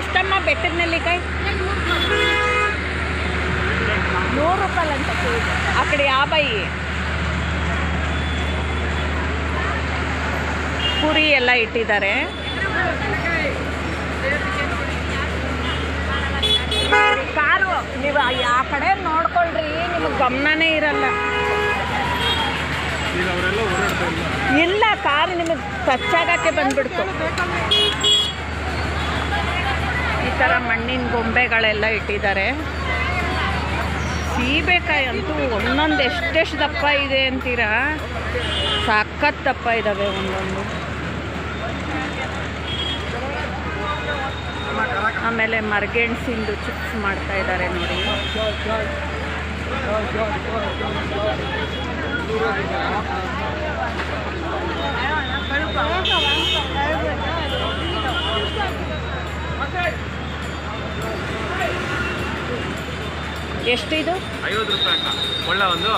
ಎಷ್ಟಮ್ಮ ಬೆಟ್ಟದ ನೆಲ್ಲಿಕಾಯಿ ನೂರು ರೂಪಾಯಿ ಅಂತ ಆ ಕಡೆ ಯಾಬೈ ಪುರಿ ಎಲ್ಲ ಇಟ್ಟಿದ್ದಾರೆ. ಕಾರು ನೀವು ಆ ಕಡೆ ನೋಡ್ಕೊಳ್ರಿ ನಿಮಗೆ ಗಮನನೇ ಇರಲ್ಲ. ಇಲ್ಲ ಕಾರ್ ನಿಮಗೆ ಟಚ್ ಆಗಕ್ಕೆ ಬಂದ್ಬಿಡ್ತು. ಥರ ಮಣ್ಣಿನ ಗೊಂಬೆಗಳೆಲ್ಲ ಇಟ್ಟಿದ್ದಾರೆ. ಸೀಬೆಕಾಯಿ ಅಂತೂ ಒಂದೊಂದು ಎಷ್ಟೆಷ್ಟು ದಪ್ಪ ಇದೆ ಅಂತೀರಾ? ಸಖತ್ ದಪ್ಪ ಇದ್ದಾವೆ ಒಂದೊಂದು. ಆಮೇಲೆ ಮರ್ಗೆಣ್ಸಿಂದು ಚಿಪ್ಸ್ ಮಾಡ್ತಾ ಇದ್ದಾರೆ ನೋಡಿ. ಎಷ್ಟಿದು? ಐವತ್ತು ರೂಪಾಯಿ ಅಕ್ಕ. ಒಳ್ಳೆ ಒಂದು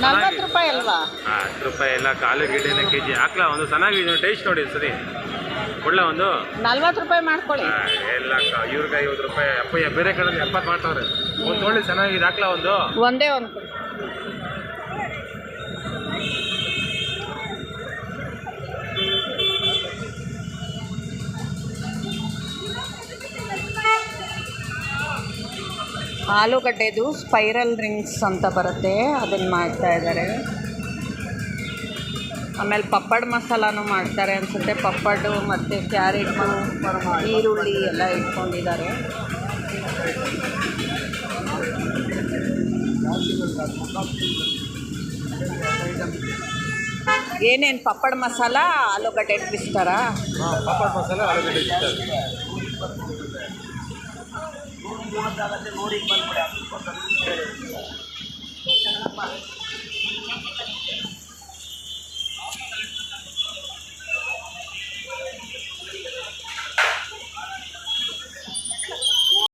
ನಲ್ವತ್ತು ರೂಪಾಯಿ ಅಲ್ವಾ? ಹತ್ತು ರೂಪಾಯಿ ಎಲ್ಲ ಕಾಲು ಗಿಡನ ಕೆ ಜಿ ಹಾಕ್ಲ ಒಂದು ಚೆನ್ನಾಗಿದೆ ಟೇಸ್ಟ್ ನೋಡಿ ಸರಿ ಒಳ್ಳೆ ಒಂದು. ನಲ್ವತ್ತು ರೂಪಾಯಿ ಮಾಡ್ಕೊಳ್ಳಿ. ಆ, ಎಲ್ಲ ಕ- ಇವ್ರಿಗೆ ಐವತ್ತು ರೂಪಾಯಿ. ಅಪ್ಪಯ್ಯ ಬೇರೆ ಕಡೆ ಎಪ್ಪತ್ತು ಮಾಡ್ತಾವ್ರೆ. ಒಂದು ಒಳ್ಳೆ ಚೆನ್ನಾಗಿದೆ ಹಾಕ್ಲ ಒಂದು. ಒಂದೇ ಒಂದು ಕೊಡಿ. ಆಲೂಗಡ್ಡೆದು ಸ್ಪೈರಲ್ ರಿಂಗ್ಸ್ ಅಂತ ಬರುತ್ತೆ, ಅದನ್ನು ಮಾಡ್ತಾ ಇದ್ದಾರೆ ಆಮೇಲೆ ಪಪ್ಪಡ್ ಮಸಾಲಾನು ಮಾಡ್ತಾರೆ ಅನಿಸುತ್ತೆ. ಪಪ್ಪಡು ಮತ್ತು ಕ್ಯಾರೆಟು, ಈರುಳ್ಳಿ ಎಲ್ಲ ಇಟ್ಕೊಂಡಿದ್ದಾರೆ. ಏನೇನು ಪಪ್ಪಡ್ ಮಸಾಲ, ಆಲೂಗಡ್ಡೆ ಟ್ವಿಸ್ಟರಾ ಪಪ್ಪಡ್ ಮಸಾಲ, ಆಲೂಗಡ್ಡೆ ಚಿಕನ್